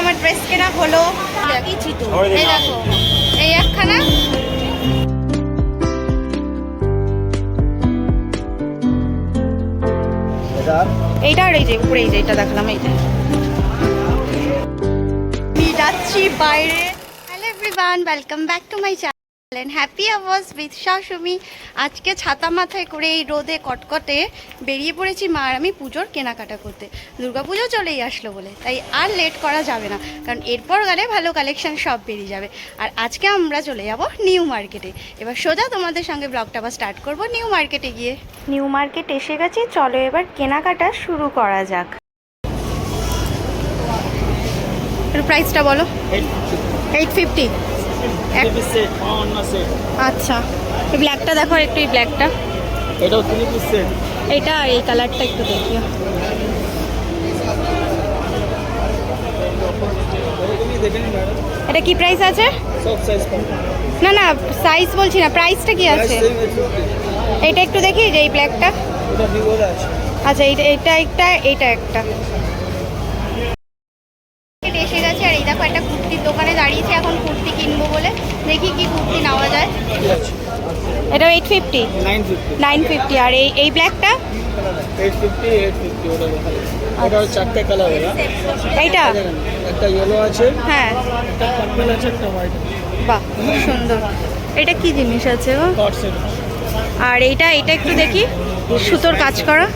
আমার ড্রেস কেনা হলো। এই দেখো। এই একখানা। এইটা আর এই যে উপরে এই যে এটা দেখালাম এইটা যাচ্ছি বাইরে। Hello everyone welcome back to my channel happy hours with শাশুমি আজকে ছাতা মাথায় করে এই রোদে কটকটে বেরিয়ে পড়েছি মা আর আমি পুজোর কেনাকাটা করতে। দুর্গাপুজো চলেই আসলো বলে তাই আর লেট করা যাবে না কারণ এরপর গেলে ভালো কালেকশন সব বেরিয়ে যাবে। আর আজকে আমরা চলে যাব নিউ মার্কেটে। এবার সোজা তোমাদের সঙ্গে ব্লগটা আবার স্টার্ট করব নিউ মার্কেটে গিয়ে। নিউ মার্কেট এসে গেছি চলো এবার কেনাকাটা শুরু করা যাক। প্রাইসটা বলো। এইট ফিফটি আচ্ছা এই ব্ল্যাকটা দেখো একটু এই ব্ল্যাকটা এটাও থ্রি পিস সেট এটা এই কালারটা একটু দেখিও। এটা কি প্রাইস আছে? না না সাইজ বলছি না প্রাইসটা কি আছে? এটা একটু দেখি যে এই ব্ল্যাকটা আচ্ছা এইটা এটা একটা এইটা একটা এসে গেছে আর এই দেখো একটা কুর্তির দোকানে দাঁড়িয়েছি এখন কুর্তি কিনবো বলে দেখি কি কুর্তি নেওয়া যায় ঠিক আছে এটা এইট ফিফটি? Nine fifty. আর এই এই ব্ল্যাকটা এইট ফিফটি এইট একটা ইয়েলো আছে হ্যাঁ। একটা পার্পল আছে একটা হোয়াইট বাহ খুব সুন্দর। এটা কি জিনিস আছে গো? আর এইটা এটা একটু দেখি। সুতোর কাজ করা?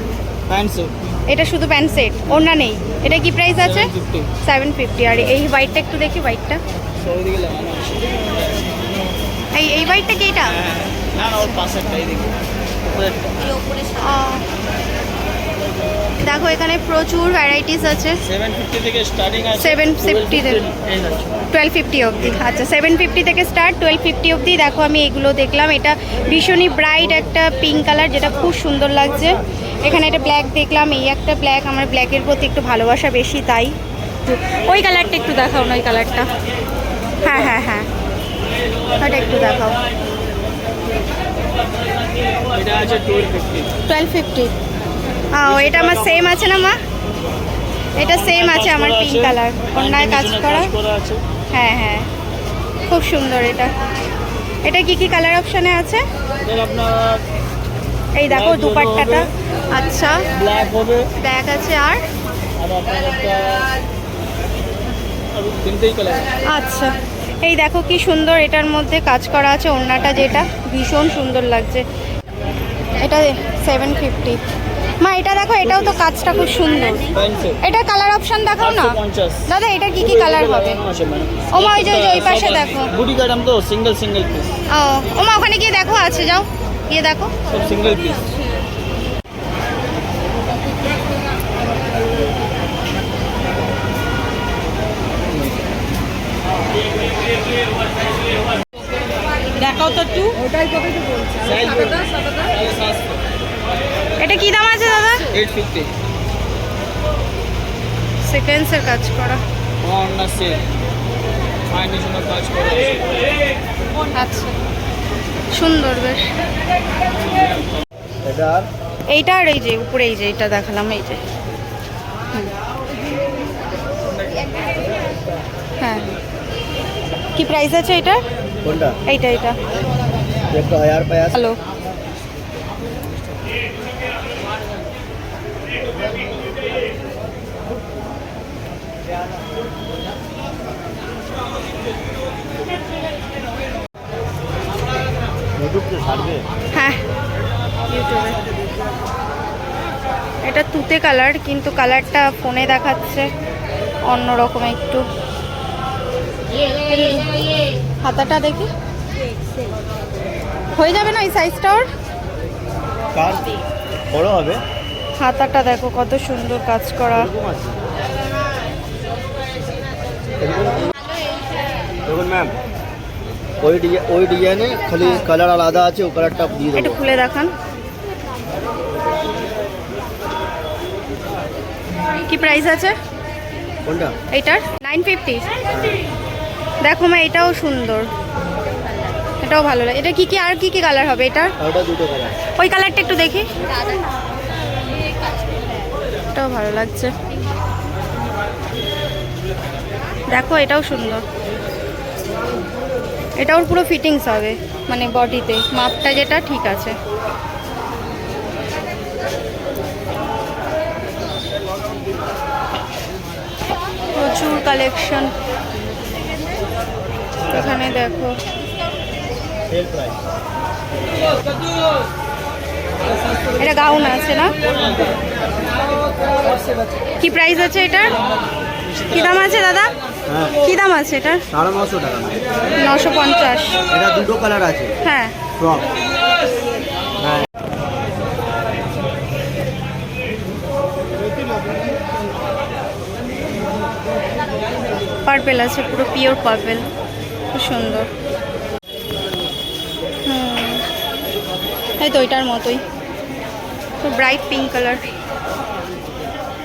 এটা শুধু প্যান্ট সেট ওড়না নেই। এটা কি প্রাইস আছে? সেভেন ফিফটি আর এই হোয়াইটটা একটু দেখি হোয়াইটটা এই এই হোয়াইটটা কি এটা? না না ওর আহ, দেখো এখানে প্রচুর ভ্যারাইটিস আছে। সেভেন ফিফটি থেকে স্টার্টিং আছে 750 তে। এই আছে। টুয়েলভ ফিফটি অবধি। আচ্ছা সেভেন ফিফটি থেকে স্টার্ট টুয়েলভ ফিফটি অবধি। দেখো আমি এগুলো দেখলাম। এটা ভীষণই ব্রাইট একটা পিঙ্ক কালার যেটা খুব সুন্দর লাগছে। এখানে একটা ব্ল্যাক দেখলাম। এই একটা ব্ল্যাক আমার ব্ল্যাকের প্রতি একটু ভালোবাসা বেশি তাই। ওই কালারটা একটু দেখাও না ওই কালারটা হ্যাঁ হ্যাঁ হ্যাঁ। ওটা একটু দেখাও। এটা আছে টুয়েলভ ফিফটি ও এটা আমার সেম আছে না মা? এটা সেম আছে আমার পিঙ্ক কালার অন্যায় কাজ করা। হ্যাঁ হ্যাঁ। খুব সুন্দর এটা। এটা কি কি কালার অপশানে আছে? এই দেখো দুপাট্টাটা। আচ্ছা। ব্ল্যাক হবে। ব্যাগ আছে আর? আচ্ছা। এই দেখো কি সুন্দর এটার মধ্যে কাজ করা আছে ওড়নাটা যেটা ভীষণ সুন্দর লাগছে। এটা সেভেন ফিফটি মা এটা দেখো এটাও তো কাজটা খুব সুন্দর। এটা কালার অপশন দেখাও না? দাদা এটা কি কি কালার হবে? আছে ম্যাডাম ও মা, ওই যে- ওই পাশে দেখো। বুটি কাটাম তো সিঙ্গেল সিঙ্গেল পিস ও ও মা ওখানে গিয়ে দেখো আছে যাও গিয়ে দেখো। সব সিঙ্গেল পিস দেখাও তো একটু। এটা কি দাম আছে দাদা? এইট ফিফটি সিকোয়েন্সের কাজ করা। কাজ করা আচ্ছা। সুন্দর বেশ। এটা এইটা আর এই যে উপরে এই যে এটা দেখালাম এই যে। হ্যাঁ। কি প্রাইস আছে এটা? কোনটা? এইটা এটা একটা হাজার পায় হ্যালো। হ্যাঁ। ইউটিউবে এটা তুতে কালার কিন্তু কালারটা ফোনে দেখাচ্ছে। অন্যরকম একটু। হাতাটা দেখি। হয়ে যাবে না এই সাইজটা ওর? বড় হবে। হাতাটা দেখো কত সুন্দর কাজ করা। দেখুন ম্যাম ওই ডিজাইন ওই ডিজাইনে খালি কালার আলাদা আছে ও কালারটা দিয়ে একটু দেবো। খুলে দেখান। কি প্রাইস আছে? কোনটা? এইটার? নাইন ফিফটি দেখো মা এটাও সুন্দর। এটাও ভালো লাগে। এটা কি কি আর কি কি কালার হবে কালার ওই কালারটা একটু দেখি। এটাও ভালো লাগছে। দেখো এটাও সুন্দর। এটা ওর পুরো ফিটিংস হবে মানে বডিতে। মাপটা যেটা ঠিক আছে। প্রচুর কালেকশন এখানে দেখো। এটা গাউন আছে না? কি প্রাইস আছে এটার? কি দাম আছে দাদা? হ্যাঁ। কি দাম আছে এটার? সাড়ে নশো টাকা নশো পঞ্চাশ। এটা দুটো কালার আছে। হ্যাঁ। ফ্রক পার্পেল আছে পুরো পিওর পার্পেল খুব সুন্দর। হুম। এই তো ওইটার মতোই। খুব ব্রাইট পিঙ্ক কালার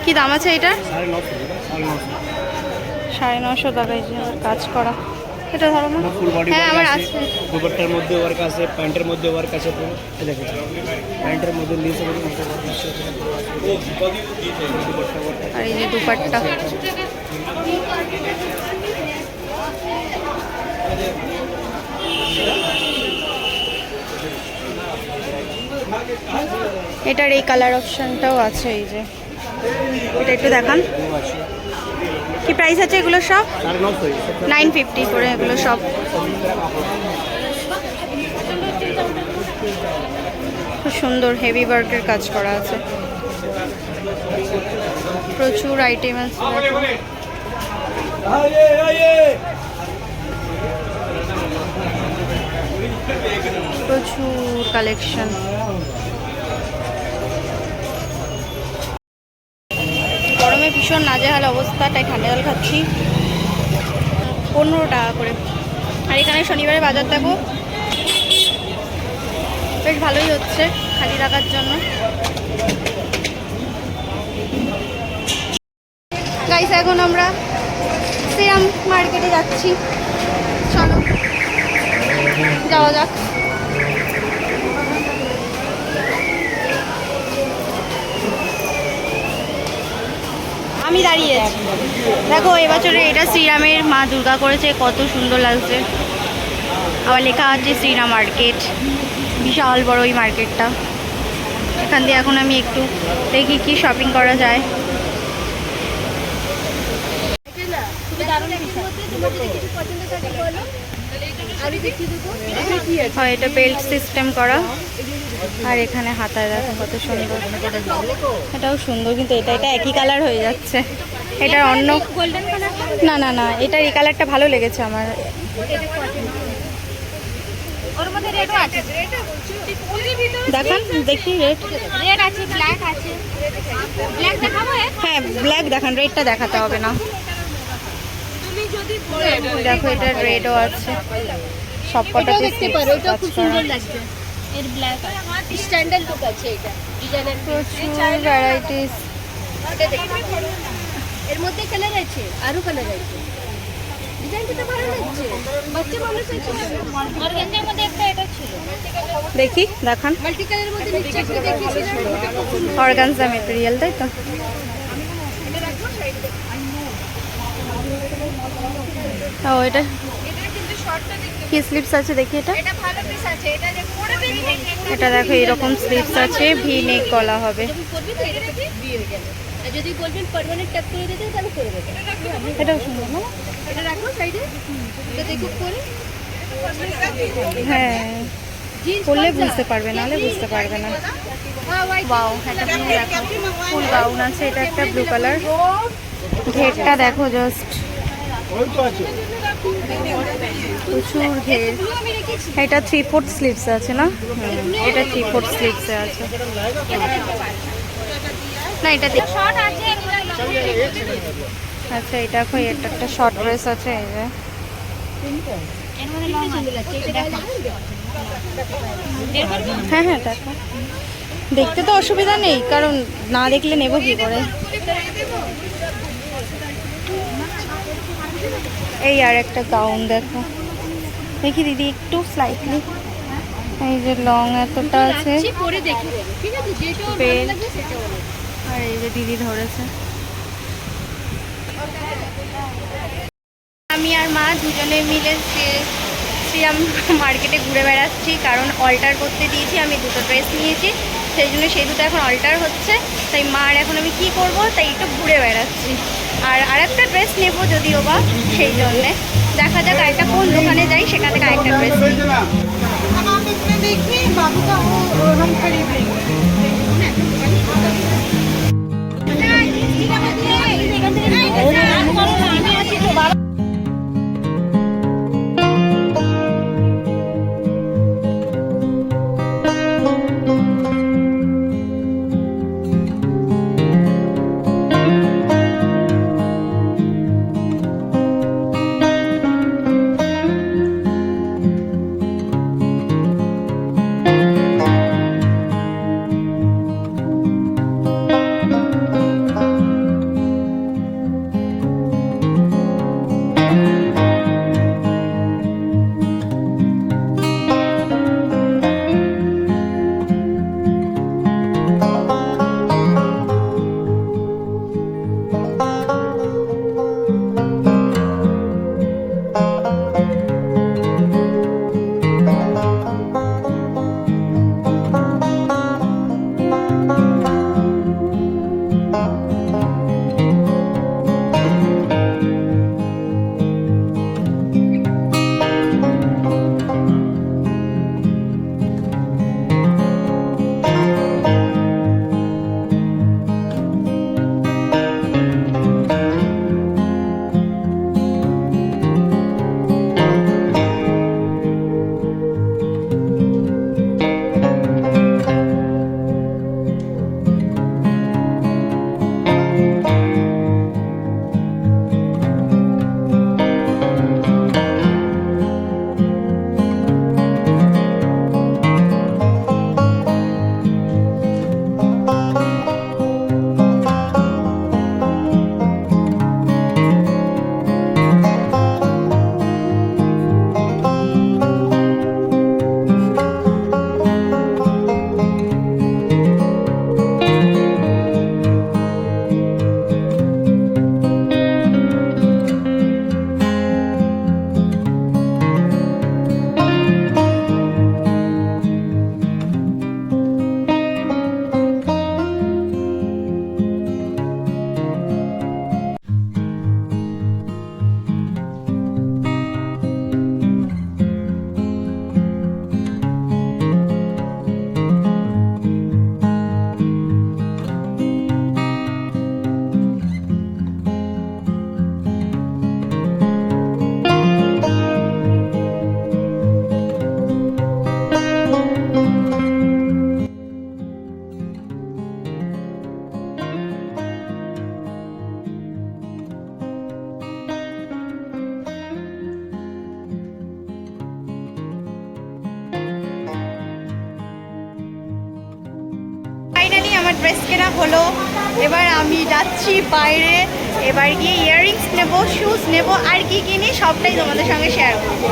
কি দাম আছে এটা সাড়ে নশো টাকা এই কাজ করা। এটা ধরো না। হ্যাঁ আমার আছে। দুপাট্টার মধ্যে ওয়ার্ক আছে প্যান্টের মধ্যে ওয়ার্ক আছে পুরো। দেখো। প্যান্টের মধ্যে আর এই যে দুপাট্টা। এটার এই কালার অপশনটাও আছে এই যে। এটা একটু দেখান। কি প্রাইস আছে এগুলো সব? নাইন ফিফটি করে এগুলো সব। খুব সুন্দর হেভি ওয়ার্কের কাজ করা আছে। প্রচুর আইটেম আছে। প্রচুর কালেকশন গরমে ভীষণ নাজেহাল অবস্থা, তাই ঠান্ডা জল খাচ্ছি। পনেরো টাকা করে। আর এখানে শনিবারে বাজার দেখো। বেশ ভালোই হচ্ছে খালি রাখার জন্য। গাইস এখন আমরা সিরাম মার্কেটে যাচ্ছি। চলো, যাওয়া যাক আমি দাঁড়িয়ে আছি দেখো, এবছরে এটা শ্রীরামের মা দুর্গা করেছে, কত সুন্দর লাগছে। আবার লেখা আছে শ্রীরাম মার্কেট, বিশাল বড় ওই মার্কেটটা। এখান দিয়ে এখন আমি একটু দেখি কি শপিং করা যায়। হয়, এটা বেল্ট সিস্টেম করা। আর এখানে হাতায় দেখো কত সুন্দর। এটাও সুন্দর, কিন্তু এটা এটা একই কালার হয়ে যাচ্ছে। এটা অন্য না না না এটার এই কালারটা ভালো লেগেছে আমার। দেখান দেখি রেড রেড আছে ব্ল্যাক আছে। ব্ল্যাক দেখাবো হ্যাঁ ব্ল্যাক দেখান রেডটা দেখাতে হবে না। তুমি যদি দেখো এটা রেডও আছে। সব এটাও দেখতে পারো এটা খুব সুন্দর লাগছে। এর ব্ল্যাক স্ট্যান্ডার্ড লুক আছে এটা ডিজাইনের প্রচুর ভ্যারাইটিস এটা। এর মধ্যে কালার আছে আরও কালার আছে। দেখি দেখান। অর্গানজা মেটেরিয়াল তাই তো? এটা ও এটা? কিন্তু শর্টটা কি স্লিপস আছে? দেখি এটা। এটা ভালো পিস আছে। এটা যে পড়বে এটা দেখো এরকম স্লিপস আছে ভি নেক গলা হবে। হয়ে যাবে আর যদি বলবেন পার্মানেন্ট টাক করে দিতে তাহলে করে দেবে। এটাও সুন্দর না? এটা রাখো সাইডে এটা দেখো করে হ্যাঁ। জিন্স করলে বুঝতে পারবে নাহলে বুঝতে পারবে না। এটা দেখো ফুল গাউন আছে এটা একটা ব্লু কালার ঘেরটা দেখো জাস্ট প্রচুর ঘের। এটা থ্রি ফোর্থ স্লিভস আছে না? এটা থ্রি ফোর্থ স্লিভসে আছে। না, এটা আচ্ছা এটা দেখো এটা একটা শর্ট ড্রেস আছে, এই যে। হ্যাঁ হ্যাঁ দেখো। দেখতে তো অসুবিধা নেই, কারণ না দেখলে নেব কি করে? এই আর একটা গাউন দেখো। দেখি দিদি একটু স্লাইটলি এই যে লং এতটা আছে। আর এই যে দিদি ধরেছে। আমি আর মা দুজনে মিলে শ্রী- শ্রীরাম মার্কেটে ঘুরে বেড়াচ্ছি কারণ অল্টার করতে দিয়েছি আমি দুটো ড্রেস নিয়েছি। সেই জন্য সেই দুটো এখন অল্টার হচ্ছে। তাই মার এখন আমি কি করব? তাই একটু ঘুরে বেড়াচ্ছি। আর আরেকটা ড্রেস নেব যদিও বা সেই জন্যে। দেখা যাক আরেকটা কোন দোকানে যাই, সেখান থেকে আরেকটা ড্রেস নিই। যাচ্ছি বাইরে। এবার গিয়ে ইয়াররিংস নেব শুজ নেব, আর কি কিনি সবটাই তোমাদের সঙ্গে শেয়ার করব।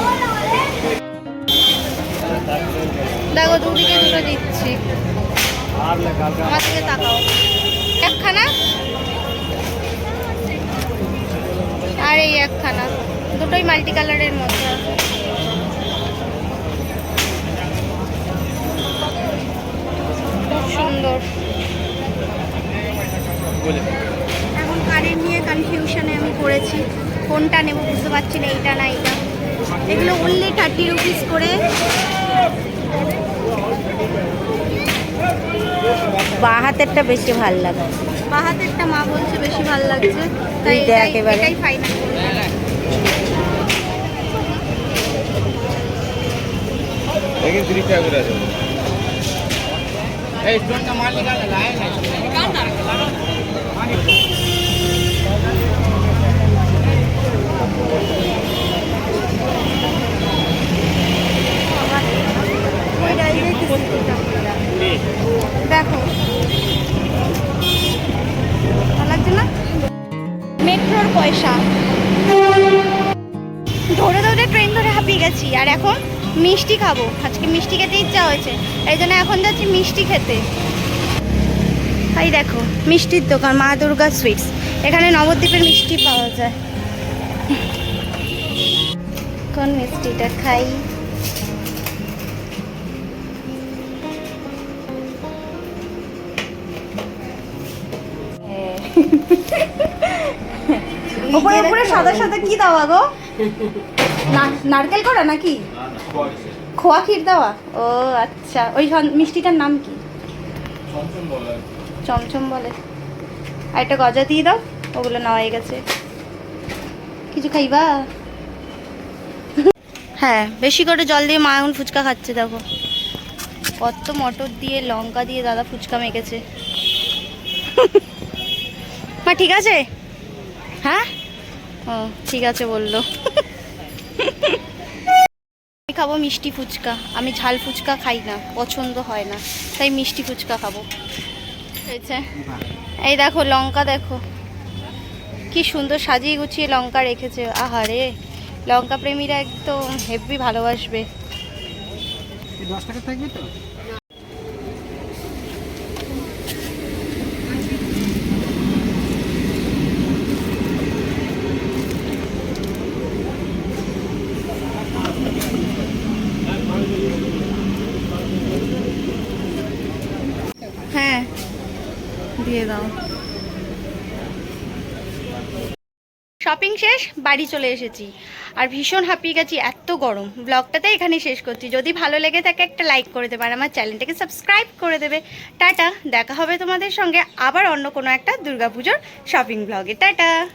দেখো, দুদিকে দুটো দিচ্ছি। আমার দিকে তাকাও। একখানা? আর এই একখানা। দুটোই মাল্টি কালারের মধ্যে আছে। সুন্দর। এখন কারেন্ট নিয়ে কনফিউশনে আমি পড়েছি। কোনটা নেব বুঝতে পারছি না এইটা না এইটা। এগুলো ওনলি থার্টি রুপিস করে। বা হাতেরটা বেশি ভালো লাগে। বা হাতেরটা মা বলছে বেশি ভালো লাগছে তাই এটাই ফাইনাল लेकिन 30 टाका गुरा दे ए स्टोन का माल निकाल দেখো ভালো লাগছে মেট্রোর পয়সা। ধরে ধরে ট্রেন ধরে হাঁপিয়ে গেছি, আর এখন মিষ্টি খাব। আজকে মিষ্টি খেতে ইচ্ছা হয়েছে এই জন্য এখন যাচ্ছি মিষ্টি খেতে। এই দেখো মিষ্টির দোকান মা দুর্গা সুইটস। এখানে নবদ্বীপের মিষ্টি পাওয়া যায়। কোন মিষ্টিটা খাই? ওপরে উপরে সাদা সাদা কি দেওয়া গো? না- নারকেল করা নাকি? খোয়া ক্ষীর দেওয়া? ও আচ্ছা ওই মিষ্টিটার নাম কি? চমচম বলে। আর একটা গজা দিয়ে দাও, ওগুলো নেওয়া হয়ে গেছে। কিছু খাইবা? হ্যাঁ বেশি করে জল দিয়ে মা এখন ফুচকা খাচ্ছে, দেখো। কত মটর দিয়ে লঙ্কা দিয়ে দাদা ফুচকা মেখেছে। মা, ঠিক আছে? হ্যাঁ? ও, ঠিক আছে বলল। আমি খাব মিষ্টি ফুচকা। আমি ঝাল ফুচকা খাই না, পছন্দ হয় না, তাই মিষ্টি ফুচকা খাব। হয়েছে। এই দেখো, লঙ্কা দেখো। কি সুন্দর সাজিয়ে গুছিয়ে লঙ্কা রেখেছে। আহারে লঙ্কা প্রেমীরা একদম হেভি ভালোবাসবে। দশ টাকা থাকবে তো হ্যাঁ দিয়ে শপিং শেষ, বাড়ি চলে এসেছি। আর ভীষণ হাঁপিয়ে গেছি, এত গরম। ব্লগটাতে এখানে শেষ করছি। যদি ভালো লেগে থাকে, একটা লাইক করে দেবে আর আমার চ্যানেলটাকে সাবস্ক্রাইব করে দেবে। টাটা, দেখা হবে তোমাদের সঙ্গে আবার অন্য কোনো একটা দুর্গাপুজোর শপিং ব্লগে টাটা!